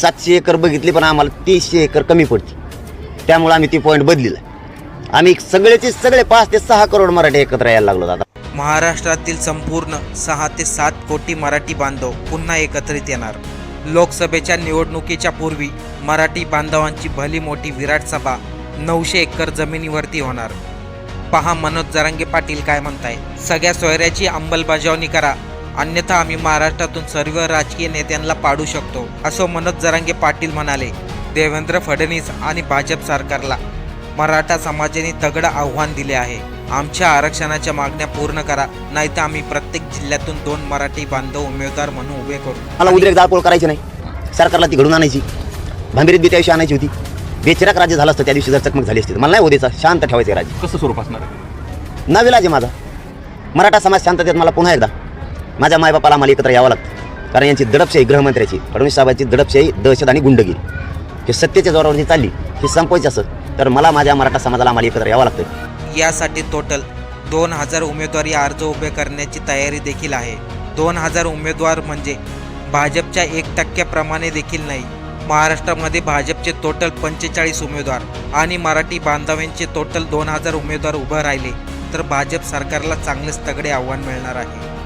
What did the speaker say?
सातशे एकर बघितली पण आम्हाला तीसशे एकर कमी पडते. त्यामुळे आम्ही ती पॉईंट बदलीला. आम्ही सगळेचे सगळे पाच ते सहा करोड मराठी एकत्र यायला लागलो आता महाराष्ट्रातील संपूर्ण सहा ते सात कोटी मराठी बांधव पुन्हा एकत्रित येणार. लोकसभेच्या निवडणुकीच्या पूर्वी मराठी बांधवांची भली मोठी विराट सभा नऊशे एकर जमिनीवरती होणार. पहा मनोज जरांगे पाटील काय म्हणताय. सगळ्या सोयऱ्याची अंमलबजावणी करा. अन्यथा आम्ही महाराष्ट्रातून सर्व राजकीय नेत्यांना पाडू शकतो असं मनोज जरांगे पाटील म्हणाले. देवेंद्र फडणवीस आणि भाजप सरकारला मराठा समाजाने तगडं आव्हान दिले आहे. आमच्या आरक्षणाच्या मागण्या पूर्ण करा नाहीतर आम्ही प्रत्येक जिल्ह्यातून दोन मराठी बांधव उमेदवार म्हणून उभे करू. मला उद्रेक जाळपोळ करायची नाही. सरकारला ती घडून आणायची. भांबिरीत बी त्या दिवशी आणायची होती. बेचिराक राज्य झालं असतं त्या दिवशी जर चकमक झाली असती तर मला नाही होदेचा शांत ठेवायचे राज्य. कसं स्वरूप असणार? नविलाज आहे माझा. मराठा समाज शांततेत मला पुन्हा एकदा. माझ्या मायबापाला आम्हाला एकत्र यावं लागतं. कारण यांची दडपशाही गृहमंत्र्याची फडणवीस साहेबांची दडपशाही दहशत आणि गुंडगिरी हे सत्तेच्या जोरावरती चालली ही संपवायची असं तर मला माझ्या मराठा समाजाला आम्हाला एकत्र यावं लागतं. यासाठी टोटल दोन हजार उमेदवारी अर्ज उभे करण्याची तयारी देखील आहे. दोन हजार उमेदवार म्हणजे भाजपच्या एक टक्क्याप्रमाणे देखील नाही महाराष्ट्रामध्ये भाजपचे टोटल पंचेचाळीस उमेदवार आणि मराठी बांधवांचे टोटल दोन हजार उमेदवार उभं राहिले तर भाजप सरकारला चांगलेच तगडे आव्हान मिळणार आहे.